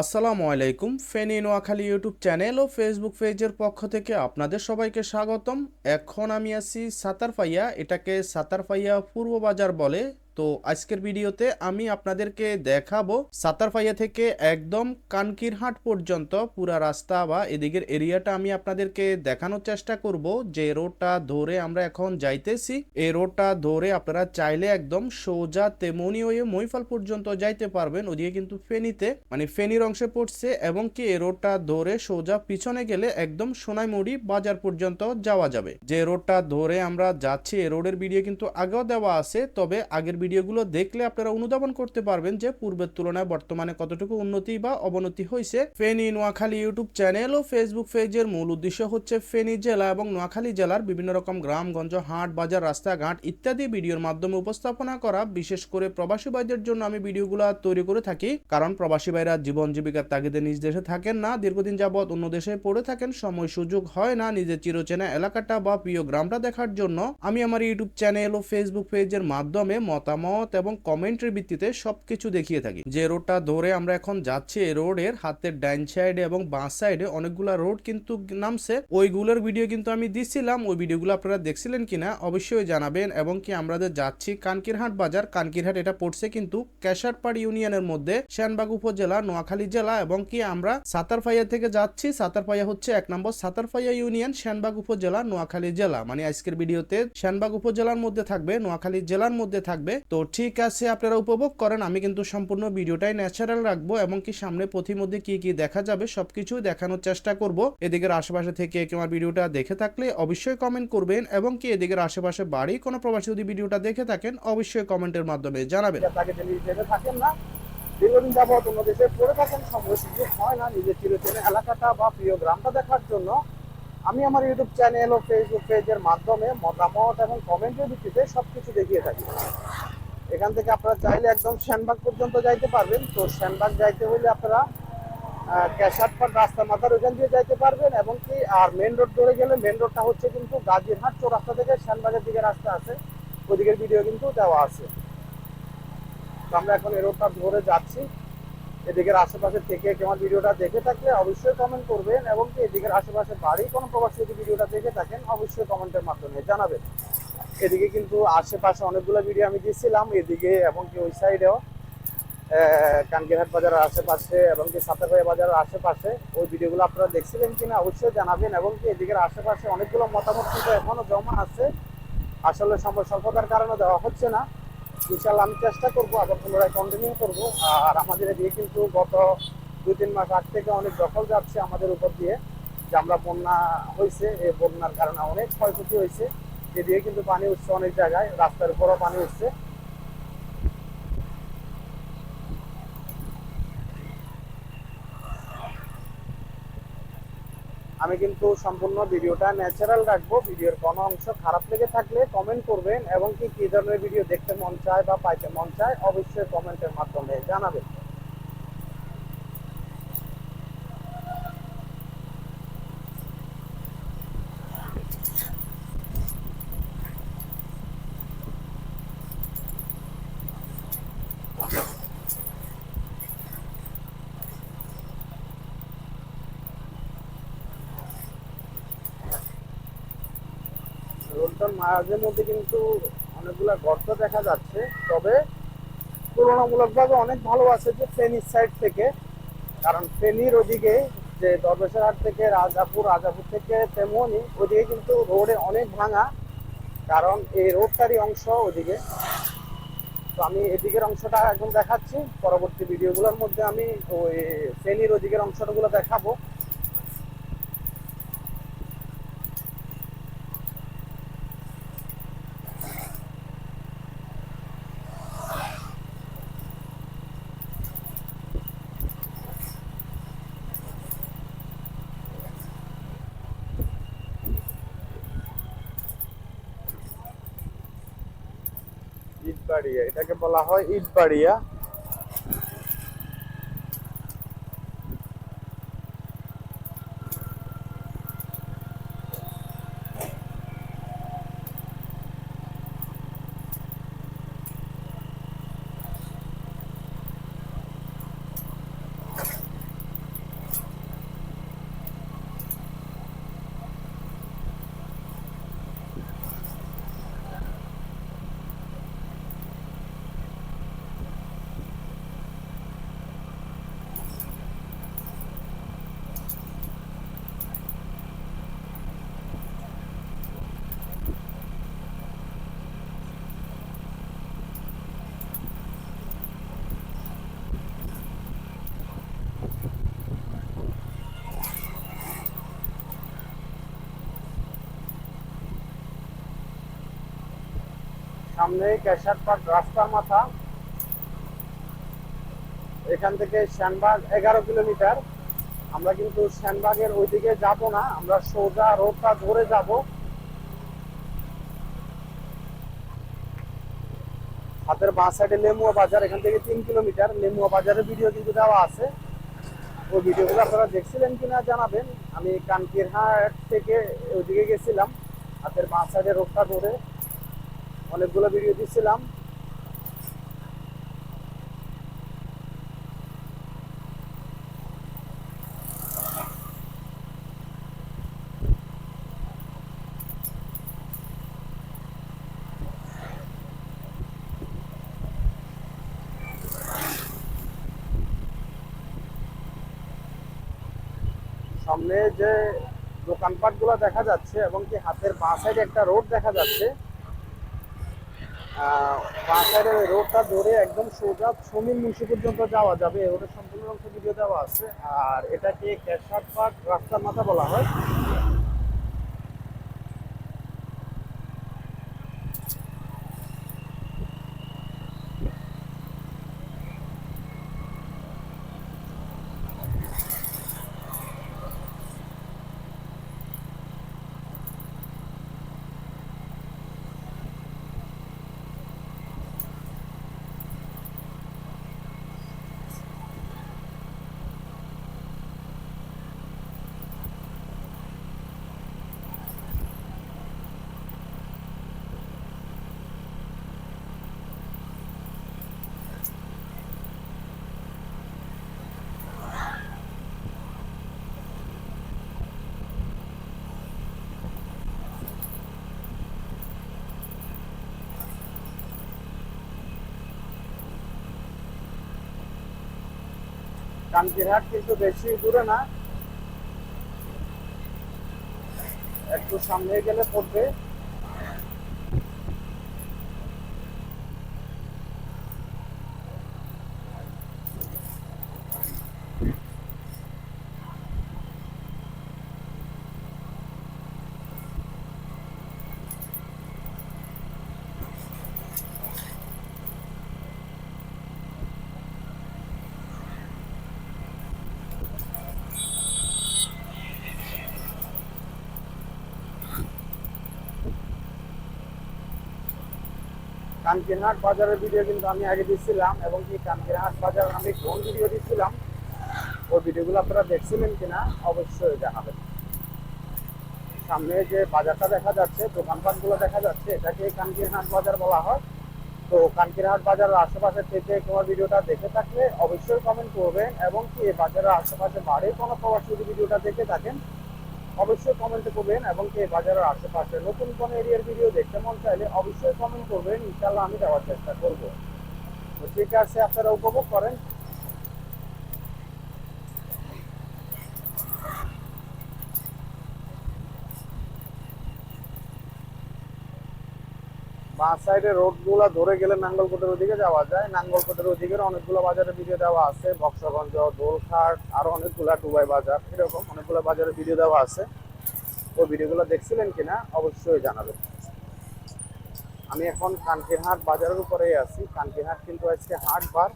আসসালামু আলাইকুম। Feni Noakhali YouTube channel ও ফেসবুক পেজের পক্ষ থেকে আপনাদের সবাইকে স্বাগতম। এখন আমি আছি সাতারফাইয়া, এটাকে সাতারফাইয়া পূর্ব বাজার বলে। তো আজকের ভিডিওতে আমি আপনাদেরকে দেখাবো সাতারফাইয়া থেকে একদম কানকিরহাট পর্যন্ত পুরা রাস্তা বা এদিকের এরিয়াটা আমি আপনাদেরকে দেখানোর চেষ্টা করব। যে রোডটা ধরে আমরা এখন যাইতেছি, এই রোডটা ধরে আপনারা চাইলে একদম সোজা তেমনি হয়ে মৈফাল পর্যন্ত যাইতে পারবেন, ওদিকে কিন্তু ফেনীতে মানে ফেনীর অংশে পড়ছে এবং কি এই রোডটা ধরে সোজা পিছনে গেলে একদম সোনাইমুড়ি বাজার পর্যন্ত যাওয়া যাবে। যে রোডটা ধরে আমরা যাচ্ছি, এই রোডের ভিডিও কিন্তু আগেও দেওয়া আছে, তবে আগের ভিডিওগুলো দেখলে আপনারা অনুধাবন করতে পারবেন যে পূর্বের তুলনায় বর্তমানে কতটুকু উন্নতি বা অবনতি হয়েছে। ফেনী, নোয়াখালী ইউটিউব চ্যানেল ও ফেসবুক পেজের মূল উদ্দেশ্য হচ্ছে ফেনী জেলা এবং নোয়াখালী জেলার বিভিন্ন রকম গ্রামগঞ্জ, হাট, বাজার, রাস্তাঘাট ইত্যাদি ভিডিওর মাধ্যমে উপস্থাপনা করা, বিশেষ করে প্রবাসী ভাইদের জন্য আমি ভিডিওগুলো তৈরি করে থাকি। কারণ প্রবাসী ভাইরা জীবন জীবিকার তাগিদে নিজ দেশে থাকেন না, দীর্ঘদিন যাবৎ অন্য দেশে পড়ে থাকেন, সময় সুযোগ হয় না নিজের চিরচেনা এলাকাটা বা প্রিয় গ্রামটা দেখার জন্য। আমি আমার ইউটিউব চ্যানেল ও ফেসবুক পেজের মাধ্যমে মতামত এবং কমেন্টের ভিত্তিতে সবকিছু দেখিয়ে থাকি। যে রোডটা ধরে আমরা এখন যাচ্ছি এই রোডের হাতের ডাইন সাইডে এবং বাঁ সাইডে অনেকগুলা রোড কিন্তু নামছে। ওইগুলোর ভিডিও কিন্তু আমি দিছিলাম। ওই ভিডিওগুলো আপনারা দেখছিলেন কিনা অবশ্যই জানাবেন এবং কি আমরা যে যাচ্ছি কানকিরহাট বাজার, কানকিরহাট এটা পড়ছে কিন্তু ক্যাশারপাড় ইউনিয়নের মধ্যে শ্যানবাগ উপজেলা, নোয়াখালী জেলা এবং কি আমরা সাতারফাইয়া থেকে যাচ্ছি। সাতারফাইয়া হচ্ছে এক নম্বর সাতারফাইয়া ইউনিয়ন শ্যানবাগ উপজেলা, নোয়াখালী জেলা। মানে আজকের ভিডিওতে শ্যানবাগ উপজেলার মধ্যে থাকবে, নোয়াখালী জেলার মধ্যে থাকবে। তো ঠিক আছে, আপনারা উপভোগ করেন। আমি কিন্তু সম্পূর্ণ ভিডিওটাই ন্যাচারাল রাখব এবং কি সামনে পথিমধ্যে কি কি দেখা যাবে সবকিছু দেখানোর চেষ্টা করব। এদিকের আশেপাশে থেকে কেউ আমার ভিডিওটা দেখে থাকলে অবশ্যই কমেন্ট করবেন এবং কি এদিকের আশেপাশে বাড়ি কোনো প্রবাসী যদি ভিডিওটা দেখে থাকেন, অবশ্যই কমেন্টের মাধ্যমে জানাবেন। না থাকেন না এলাকাটা বা প্রিয় গ্রামটা দেখার জন্য। আমি আমার ইউটিউব চ্যানেল ও ফেসবুক পেজের মাধ্যমে মতামত এবং কমেন্টের ভিত্তিতে সবকিছু দেখিয়ে থাকি। এখান থেকে আপনারা চাইলে একদম শ্যানবাগ পর্যন্ত যাইতে পারবেন। তো শ্যানবাগ যাইতে হলে আপনারা ক্যাশাটপাট রাস্তা মাথার ওইখান দিয়ে যাইতে পারবেন এবং কি, আর মেন রোড ধরে গেলে মেন রোডটা হচ্ছে কিন্তু গাজীরহাট চৌরাস্তা থেকে শ্যানবাগের দিকে রাস্তা আছে। ওদিকের ভিডিও কিন্তু দেওয়া আছে। তো আমরা এখন এই রোডটা ধরে যাচ্ছি। এদিকের আশেপাশে থেকে কেউ আমার ভিডিওটা দেখে থাকলে অবশ্যই কমেন্ট করবেন এবং কি, এদিকের আশেপাশে বাড়ি কোনো প্রবাসী যদি ভিডিওটা দেখে থাকেন, অবশ্যই কমেন্টের মাধ্যমে জানাবেন। এদিকে কিন্তু আশেপাশে অনেকগুলো ভিডিও আমি দিয়েছিলাম, এদিকে এবং কি ওই সাইডেও কানকিরহাট বাজারের আশেপাশে এবং কি সাতারপাড়া বাজারের আশেপাশে ওই ভিডিওগুলো আপনারা দেখছিলেন কিনা অবশ্যই জানাবেন এবং কি এদিকের আশেপাশে অনেকগুলো মতামত কিন্তু এখনও জমা আছে। আসলে সময় স্বল্পতার কারণে দেওয়া হচ্ছে না। ইনশাল্লাহ আমি চেষ্টা করব, আবার পুনরায় কন্টিনিউ করব। আর আমাদের এদিকে কিন্তু গত দুই তিন মাস আগ থেকে অনেক দখল যাচ্ছে আমাদের উপর দিয়ে। যে আমরা বন্যা হয়েছে, এই বন্যার কারণে অনেক ক্ষয়ক্ষতি হয়েছে। এদিকে কিন্তু পানি উঠছে অনেক জায়গায়, রাস্তার উপরও পানি উঠছে। আমি কিন্তু সম্পূর্ণ ভিডিওটা ন্যাচারাল রাখব, ভিডিওর কোনো অংশ খারাপ লেগে থাকলে কমেন্ট করবেন এবং কি কি ধরনের ভিডিও দেখতে মন চায় বা পাইতে মন চায় অবশ্যই কমেন্টের মাধ্যমে জানাবেন। রোডটার মাঝে মধ্যে কিন্তু অনেকগুলা গর্ত দেখা যাচ্ছে। তবে তুলনামূলকভাবে অনেক ভালো আছে যে ফেনীর সাইড থেকে। কারণ ফেনীর ওদিকে যে দরবেশারহাট থেকে রাজাপুর রাজাপুর থেকে তেমনই ওদিকে কিন্তু রোডে অনেক ভাঙা। কারণ এই রোডটারই অংশ ওদিকে। তো আমি এদিকের অংশটা একদম দেখাচ্ছি। পরবর্তী ভিডিওগুলোর মধ্যে আমি ওই ফেনীর ওদিকের অংশগুলো দেখাবো। ইটবাড়িয়া এটাকে বলা হয় ইটবাড়িয়া। সামনে ক্যাশার পার্ক রাস্তার মাথা। এখান থেকে শ্যানবাগ এগারো কিলোমিটার। আমরা কিন্তু শ্যানবাগের ওইদিকে যাব না, আমরা সোজা রোডটা ধরে যাব। হাতের বাঁ সাইডে লেমুয়া বাজার, এখান থেকে তিন কিলোমিটার। লেমুয়া বাজারের ভিডিও কিন্তু দেওয়া আছে। ওই ভিডিওগুলো আপনারা দেখছিলেন কিনা জানাবেন। আমি কানকিরহাট থেকে ওইদিকে গেছিলাম। হাতের বাঁ সাইডে রোডটা ধরে। অনেকগুলো ভিডিও দিচ্ছিলাম সামনে যে দোকানপাটগুলো দেখা যাচ্ছে এবং কি হাতের বাঁ সাইডে একটা রোড দেখা যাচ্ছে। আহ, বাঁ সাইডের ওই রোডটা ধরে একদম সোজা সমীর মুন্সি পর্যন্ত যাওয়া যাবে। এই সম্পূর্ণ অংশ ভিডিও দেওয়া আছে। আর এটাকে ক্যাশার পার্ক রাস্তার মাথা বলা হয়। কান্তিরহাট কিন্তু বেশি দূরে না। একটু সামনে গেলে পড়বে। কানকিরহাট বাজারের ভিডিও কিন্তু আমি আগে দিচ্ছিলাম এবং কি কানকিরহাট বাজার আমি কোন ভিডিও দিচ্ছিলাম ওই ভিডিওগুলো আপনারা দেখছিলেন কিনা অবশ্যই জানাবেন। সামনে যে বাজারটা দেখা যাচ্ছে, দোকানপাটগুলো দেখা যাচ্ছে, এটাকে কানকিরহাট বাজার বলা হয়। তো কানকিরহাট বাজারের আশেপাশে থেকে তোমার ভিডিওটা দেখে থাকলে অবশ্যই কমেন্ট করবেন এবং কি বাজারের আশেপাশে বাড়ির কোনো প্রবাসী যদি ভিডিওটা দেখে থাকেন অবশ্যই কমেন্ট করবেন এবং এই বাজারের আশেপাশে নতুন কোন এরিয়ার ভিডিও দেখতে মন চাইলে অবশ্যই কমেন্ট করবেন। ইনশাল্লাহ আমি দেওয়ার চেষ্টা করব। তো ঠিক আছে, আপনারা উপভোগ করেন। বাঁ সাইডে রোডগুলো ধরে গেলে নাঙ্গলকোটের ওদিকে যাওয়া যায়। নাঙ্গলকোটের ওদিকের অনেকগুলো বাজারের ভিডিও দেওয়া আছে। বক্সগঞ্জ দোলঘাট আরও অনেকগুলো টুবাই বাজার, এরকম অনেকগুলো বাজারের ভিডিও দেওয়া আছে। ওই ভিডিওগুলো দেখছিলেন কিনা অবশ্যই জানাবেন। আমি এখন কানকিরহাট বাজারের উপরেই আছি। কানকিরহাট কিন্তু আজকে হাট বার